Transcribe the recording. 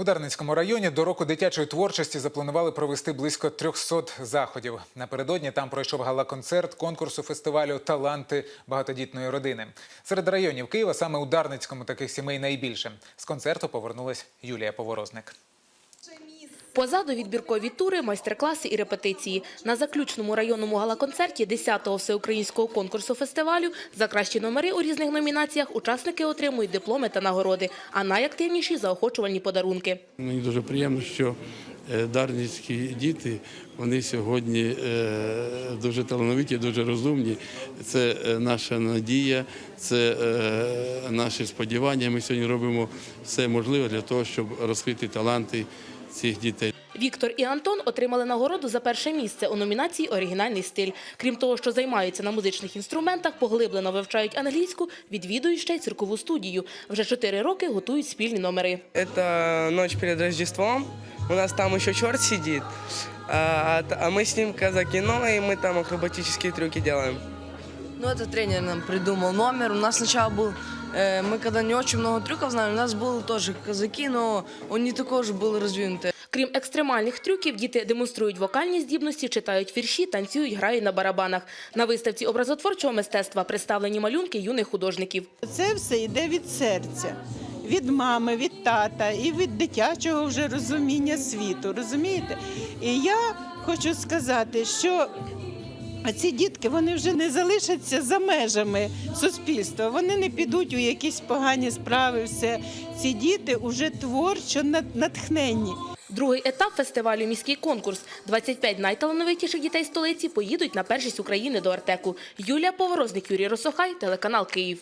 У Дарницькому районі до року дитячої творчості запланували провести близько 300 заходів. Напередодні там пройшов гала-концерт конкурсу фестивалю Таланти багатодітної родини. Серед районів Києва саме у Дарницькому таких сімей найбільше. З концерту повернулась Юлія Поворозник. Позаду відбіркові тури, майстер-класи і репетиції. На заключному районному гала-концерті 10-го всеукраїнського конкурсу фестивалю за кращі номери у різних номінаціях учасники отримують дипломи та нагороди, а найактивніші – заохочувальні подарунки. Мені дуже приємно, що е, дарницькі діти вони сьогодні е, дуже талановиті, дуже розумні. Це е, наша надія, це наші сподівання. Ми сьогодні робимо все можливе для того, щоб розкрити таланти цих дітей. Віктор і Антон отримали нагороду за перше місце у номінації «Оригінальний стиль». Крім того, що займаються на музичних інструментах, поглиблено вивчають англійську, відвідують ще й циркову студію. Вже чотири роки готують спільні номери. Это ночь перед Рождеством. У нас там еще черт сидит. А, а мы с ним казаки, ну и мы там акробатические трюки делаем. Ну, это тренер нам придумал номер. У нас сначала был, э, мы когда не очень много трюков знали, у нас был тоже казаки, но он не такой же был раздвинутый. Крім екстремальних трюків, діти демонструють вокальні здібності, читають вірші, танцюють, грають на барабанах. На виставці образотворчого мистецтва представлені малюнки юних художників. Це все йде від серця, від мами, від тата і від дитячого вже розуміння світу. Розумієте? І я хочу сказати, що ці дітки вони вже не залишаться за межами суспільства. Вони не підуть у якісь погані справи. Все ці діти вже творчо нат- натхненні. Другий етап фестивалю «Міський конкурс». 25 найталановитіших дітей столиці поїдуть на першість України до Артеку. Юлія Поворозник, Юрій Росохай, телеканал «Київ».